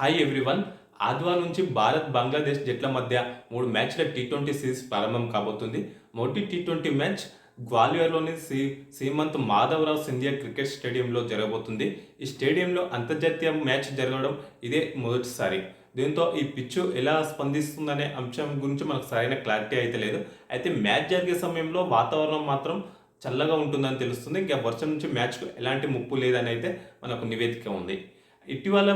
Hi everyone ఆదివారం నుంచి భారత్ బంగ్లాదేశ్ జట్ల మధ్య మూడు మ్యాచ్ల టీ ట్వంటీ సిరీస్ ప్రారంభం కాబోతుంది. మొదటి టీ ట్వంటీ మ్యాచ్ గ్వాలియర్లోని శ్రీ శ్రీమంత్ మాధవరావు సింధియా క్రికెట్ స్టేడియంలో జరగబోతుంది. ఈ స్టేడియంలో అంతర్జాతీయ మ్యాచ్ జరగడం ఇదే మొదటిసారి. దీంతో ఈ పిచ్చు ఎలా స్పందిస్తుందనే అంశం గురించి మనకు సరైన క్లారిటీ అయితే లేదు. అయితే మ్యాచ్ జరిగే సమయంలో వాతావరణం మాత్రం చల్లగా ఉంటుందని తెలుస్తుంది. ఇంకా వర్షం నుంచి మ్యాచ్కు ఎలాంటి ముప్పు లేదని అయితే మనకు నివేదిక ఉంది. ఇటీవల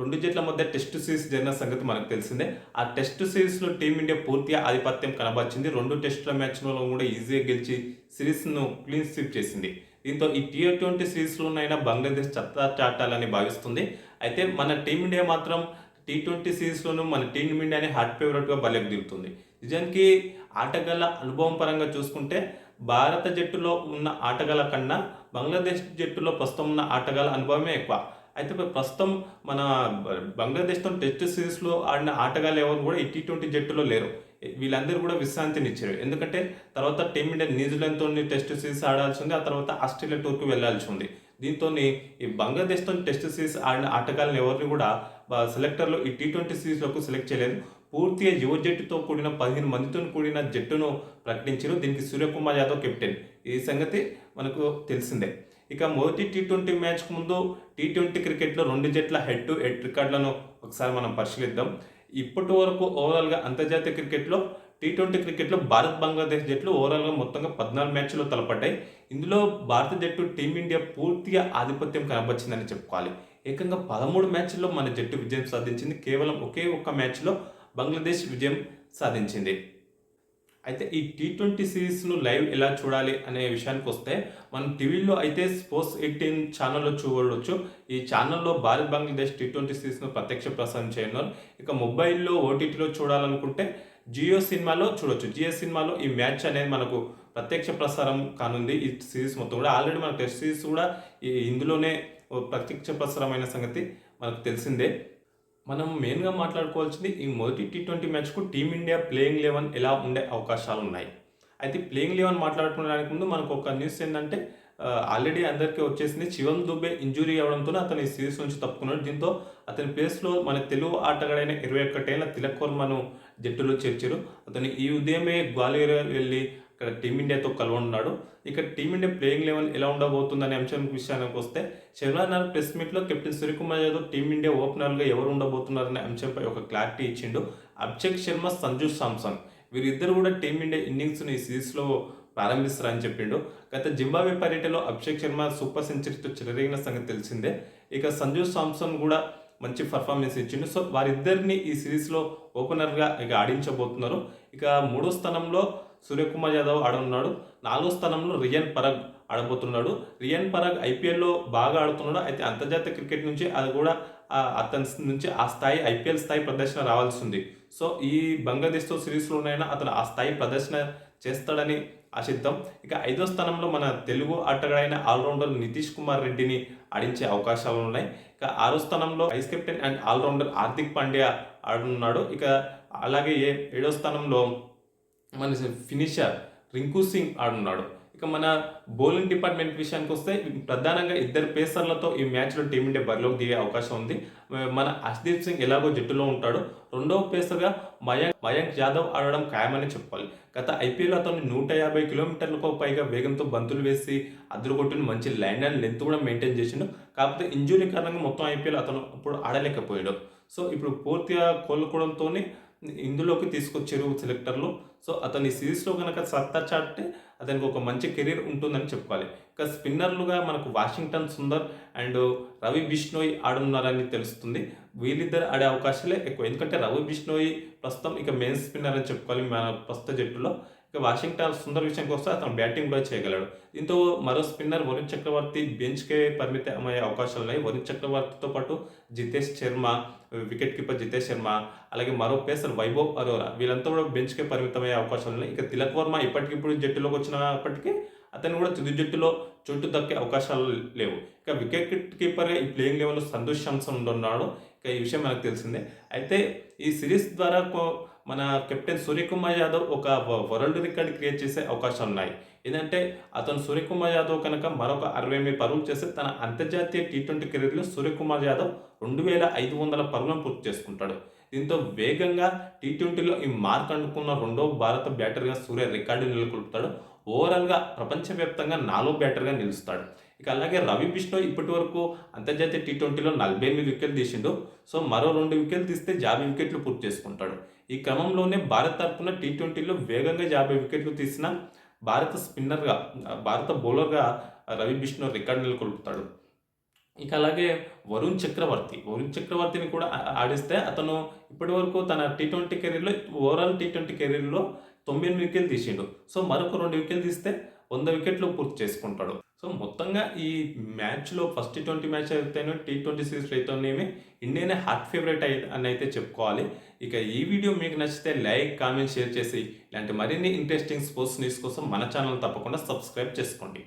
రెండు జట్ల మధ్య టెస్ట్ సిరీస్ జరిగిన సంగతి మనకు తెలిసిందే. ఆ టెస్ట్ సిరీస్లో టీమిండియా పూర్తిగా ఆధిపత్యం కనబరిచింది. రెండు టెస్టుల మ్యాచ్లలో కూడా ఈజీగా గెలిచి సిరీస్ను క్లీన్ స్వీప్ చేసింది. దీంతో ఈ టీ ట్వంటీ సిరీస్లోనైనా బంగ్లాదేశ్ చత్తా చాటాలని భావిస్తుంది. అయితే మన టీమిండియా మాత్రం టీ ట్వంటీ సిరీస్లోనూ మన టీమిండియాని హాట్ ఫేవరెట్గా బలెకు దిగుతుంది. నిజానికి ఆటగాళ్ళ అనుభవం పరంగా చూసుకుంటే భారత జట్టులో ఉన్న ఆటగాళ్ళ కన్నా బంగ్లాదేశ్ జట్టులో ప్రస్తుతం ఉన్న ఆటగాళ్ళ అనుభవమే ఎక్కువ. అయితే ఇప్పుడు ప్రస్తుతం మన బంగ్లాదేశ్తో టెస్ట్ సిరీస్లో ఆడిన ఆటగాళ్ళు ఎవరు కూడా ఈ టీ ట్వంటీ జట్టులో లేరు. వీళ్ళందరూ కూడా విశ్రాంతినిచ్చారు ఎందుకంటే తర్వాత టీమిండియా న్యూజిలాండ్తో టెస్ట్ సిరీస్ ఆడాల్సి ఉంది ఆ తర్వాత ఆస్ట్రేలియా టూర్కి వెళ్ళాల్సి ఉంది. దీంతో ఈ బంగ్లాదేశ్తో టెస్ట్ సిరీస్ ఆడిన ఆటగాళ్ళని ఎవరిని కూడా సెలెక్టర్లు ఈ టీ ట్వంటీ సిరీస్లోకి సెలెక్ట్ చేయలేదు. పూర్తిగా యువ జట్టుతో కూడిన పదిహేను మందితో కూడిన జట్టును ప్రకటించారు. దీనికి సూర్యకుమార్ యాదవ్ కెప్టెన్. ఈ సంగతి మనకు తెలిసిందే. ఇక మొదటి టీ ట్వంటీ మ్యాచ్కు ముందు టీ ట్వంటీ క్రికెట్లో రెండు జట్ల హెడ్ టు హెడ్ రికార్డులను ఒకసారి మనం పరిశీలిద్దాం. ఇప్పటి వరకు ఓవరాల్గా అంతర్జాతీయ క్రికెట్లో టీ ట్వంటీ క్రికెట్లో భారత్ బంగ్లాదేశ్ జట్లు ఓవరాల్గా మొత్తంగా పద్నాలుగు మ్యాచ్లు తలపడ్డాయి. ఇందులో భారత జట్టు టీమిండియా పూర్తిగా ఆధిపత్యం కనబరిచిందని చెప్పుకోవాలి. ఏకంగా పదమూడు మ్యాచ్ల్లో మన జట్టు విజయం సాధించింది. కేవలం ఒకే ఒక్క మ్యాచ్లో బంగ్లాదేశ్ విజయం సాధించింది. అయితే ఈ టీ ట్వంటీ సిరీస్ను లైవ్ ఎలా చూడాలి అనే విషయానికి వస్తే మనం టీవీలో అయితే స్పోర్ట్స్ ఎయిటీన్ ఛానల్లో చూడవచ్చు ఈ ఛానల్లో భారత్ బంగ్లాదేశ్ టీ ట్వంటీ సిరీస్ను ప్రత్యక్ష ప్రసారం చేయనున్నారు. ఇక మొబైల్లో ఓటీటీలో చూడాలనుకుంటే జియో సినిమాలో చూడొచ్చు. జియో సినిమాలో ఈ మ్యాచ్ అనేది మనకు ప్రత్యక్ష ప్రసారం కానుంది. ఈ సిరీస్ మొత్తం కూడా ఆల్రెడీ మన టెస్ట్ సిరీస్ కూడా ఈ ఇందులోనే ప్రత్యక్ష ప్రసారమైన సంగతి మనకు తెలిసిందే. మనం మెయిన్గా మాట్లాడుకోవాల్సింది ఈ మొదటి టీ ట్వంటీ మ్యాచ్కు టీమిండియా ప్లేయింగ్ లెవెన్ ఎలా ఉండే అవకాశాలు ఉన్నాయి అయితే ప్లేయింగ్ లెవెన్ మాట్లాడుకోవడానికి ముందు మనకు ఒక న్యూస్ ఏంటంటే ఆల్రెడీ అందరికీ వచ్చేసింది శివం దుబే ఇంజురీ అవడంతో అతను ఈ సిరీస్ నుంచి తప్పుకున్నాడు. దీంతో అతని ప్లేస్లో మన తెలుగు ఆటగాడైన ఇరవై ఒక్కటేళ్ళ తిలక్ వర్మను జట్టులో చేర్చారు. అతను ఈ ఉదయమే గ్వాలియర్ వెళ్ళి ఇక్కడ టీమిండియాతో కలవనున్నాడు. ఇక టీమిండియా ప్లేయింగ్ లెవెల్ ఎలా ఉండబోతుందనే అంశం విషయానికి వస్తే శనివారం ప్రెస్ మీట్లో కెప్టెన్ సూర్యకుమార్ యాదవ్ టీమిండియా ఓపెనర్గా ఎవరు ఉండబోతున్నారనే అంశంపై ఒక క్లారిటీ ఇచ్చిండు అభిషేక్ శర్మ సంజు సామ్సన్. వీరిద్దరు కూడా టీమిండియా ఇన్నింగ్స్ని ఈ సిరీస్లో ప్రారంభిస్తారని చెప్పిండు. గత జింబాబే పర్యటనలో అభిషేక్ శర్మ సూపర్ సెంచరీతో చెలరేగిన సంగతి తెలిసిందే. ఇక సంజు సామ్సన్ కూడా మంచి పర్ఫార్మెన్స్ ఇచ్చిండు. సో వారిద్దరిని ఈ సిరీస్లో ఓపెనర్గా ఇక ఆడించబోతున్నారు. ఇక మూడో స్థానంలో సూర్యకుమార్ యాదవ్ ఆడనున్నాడు నాలుగో స్థానంలో రియన్ పరగ్ ఆడబోతున్నాడు. రియన్ పరాగ్ ఐపీఎల్లో బాగా ఆడుతున్నాడు. అయితే అంతర్జాతీయ క్రికెట్ నుంచి అది కూడా అతని నుంచి ఆ స్థాయి ఐపీఎల్ స్థాయి ప్రదర్శన రావాల్సి ఉంది సో ఈ బంగ్లాదేశ్తో సిరీస్లోనైనా అతను ఆ స్థాయి ప్రదర్శన చేస్తాడని ఆశిద్దాం. ఇక ఐదో స్థానంలో మన తెలుగు ఆటగాడైన ఆల్రౌండర్ నితీష్ కుమార్ రెడ్డిని ఆడించే అవకాశాలు ఉన్నాయి. ఇక ఆరో స్థానంలో vice captain and allrounder Hardik Pandya ఆడున్నాడు. ఇక అలాగే ఏ ఏడో స్థానంలో మన ఫినిషర్ రింకు సింగ్ ఆడున్నాడు. ఇక మన బౌలింగ్ డిపార్ట్మెంట్ విషయానికి వస్తే ప్రధానంగా ఇద్దరు పేసర్లతో ఈ మ్యాచ్లో టీమిండియా బరిలోకి దిగే అవకాశం ఉంది. మన హర్షదీప్ సింగ్ ఎలాగో జట్టులో ఉంటాడు. రెండవ పేసర్గా మయాంక్ మయాంక్ యాదవ్ ఆడడం ఖాయమని చెప్పాలి. గత ఐపీఎల్ అతను నూట యాభై కిలోమీటర్లకు పైగా వేగంతో బంతులు వేసి అదురుగొట్టుని మంచి ల్యాండ్ అండ్ లెంత్ కూడా మెయింటైన్ చేసిండు. కాకపోతే ఇంజురీ కారణంగా మొత్తం ఐపీఎల్ అతను అప్పుడు ఆడలేకపోయాడు. సో ఇప్పుడు పూర్తిగా కోలుకోవడంతోనే ఇందులోకి తీసుకొచ్చారు సెలెక్టర్లు సో అతని సిరీస్లో కనుక సత్తా చాటే అతనికి ఒక మంచి కెరీర్ ఉంటుందని చెప్పుకోవాలి ఇంకా స్పిన్నర్లుగా మనకు వాషింగ్టన్ సుందర్ అండ్ రవి బిష్ణోయ్ ఆడున్నారని తెలుస్తుంది. వీళ్ళిద్దరు ఆడే అవకాశాలే ఎక్కువ. ఎందుకంటే రవి బిష్ణోయ్ ప్రస్తుతం ఇక మెయిన్ స్పిన్నర్ అని చెప్పుకోవాలి మన ప్రస్తుత జట్టులో. ఇక వాషింగ్టన్ సుందర్ విషయానికి వస్తే అతను బ్యాటింగ్ కూడా చేయగలడు. దీంతో మరో స్పిన్నర్ వరుణ్ చక్రవర్తి బెంచ్కే పరిమితమయ్యే అవకాశాలు ఉన్నాయి. వరుణ్ చక్రవర్తితో పాటు జితేష్ శర్మ వికెట్ కీపర్ జితేష్ శర్మ అలాగే మరో పేసర్ వైభవ్ అరోరా వీళ్ళంతా కూడా బెంచ్కే పరిమితమయ్యే అవకాశాలు ఉన్నాయి. ఇక తిలక్ వర్మ ఇప్పటికిప్పుడు జట్టులోకి వచ్చినప్పటికీ అతను కూడా తుది జట్టులో చోటు దక్కే అవకాశాలు లేవు. ఇక వికెట్ కీపర్గా ఈ ప్లేయింగ్ లెవెల్లో సంతోష్ శాంసన్ ఉంటున్నాడు. ఇక ఈ విషయం మనకు తెలిసిందే. అయితే ఈ సిరీస్ ద్వారా కో- మన కెప్టెన్ సూర్యకుమార్ యాదవ్ ఒక వరల్డ్ రికార్డ్ క్రియేట్ చేసే అవకాశాలు ఉన్నాయి ఏంటంటే అతను సూర్యకుమార్ యాదవ్ కనుక మరొక అరవై ఎనిమిది పరుగులు చేస్తే తన అంతర్జాతీయ టీ ట్వంటీ కెరీర్లో సూర్యకుమార్ యాదవ్ రెండు వేల ఐదు వందల పరుగులను పూర్తి చేసుకుంటాడు. దీంతో వేగంగా టీ ట్వంటీలో ఈ మార్క్ అందుకున్న రెండో భారత బ్యాటర్గా సూర్య రికార్డు నెలకొల్పుతాడు. ఓవరాల్గా ప్రపంచవ్యాప్తంగా నాలుగో బ్యాటర్గా నిలుస్తాడు. ఇక అలాగే రవి బిష్ణు ఇప్పటి వరకు అంతర్జాతీయ టీ ట్వంటీలో నలభై ఎనిమిది వికెట్లు తీసిండు. సో మరో రెండు వికెట్లు తీస్తే యాభై వికెట్లు పూర్తి చేసుకుంటాడు. ఈ క్రమంలోనే భారత్ తరపున టీ ట్వంటీలో వేగంగా యాభై వికెట్లు తీసిన భారత స్పిన్నర్గా భారత బౌలర్గా రవి బిష్ణు రికార్డు నెలకొల్పుతాడు ఇక అలాగే వరుణ్ చక్రవర్తి వరుణ్ చక్రవర్తిని కూడా ఆడిస్తే అతను ఇప్పటి వరకు తన టీ ట్వంటీ కెరీర్లో ఓవరాల్ టీ ట్వంటీ కెరీర్లో తొంభై ఎనిమిది వికెట్లు తీసిండు. సో మరొక రెండు వికెట్లు తీస్తే వంద వికెట్లు పూర్తి చేసుకుంటాడు. సో మొత్తంగా ఈ మ్యాచ్లో ఫస్ట్ ట్వంటీ మ్యాచ్ అయితేనే టీ ట్వంటీ సిరీస్లో అయితేనేమి ఇండియానే హాట్ ఫేవరెట్ అయి అని అయితే చెప్పుకోవాలి. ఇక ఈ వీడియో మీకు నచ్చితే లైక్ కామెంట్ షేర్ చేసి ఇలాంటి మరిన్ని ఇంట్రెస్టింగ్ స్పోర్ట్స్ న్యూస్ కోసం మన ఛానల్ తప్పకుండా సబ్స్క్రైబ్ చేసుకోండి.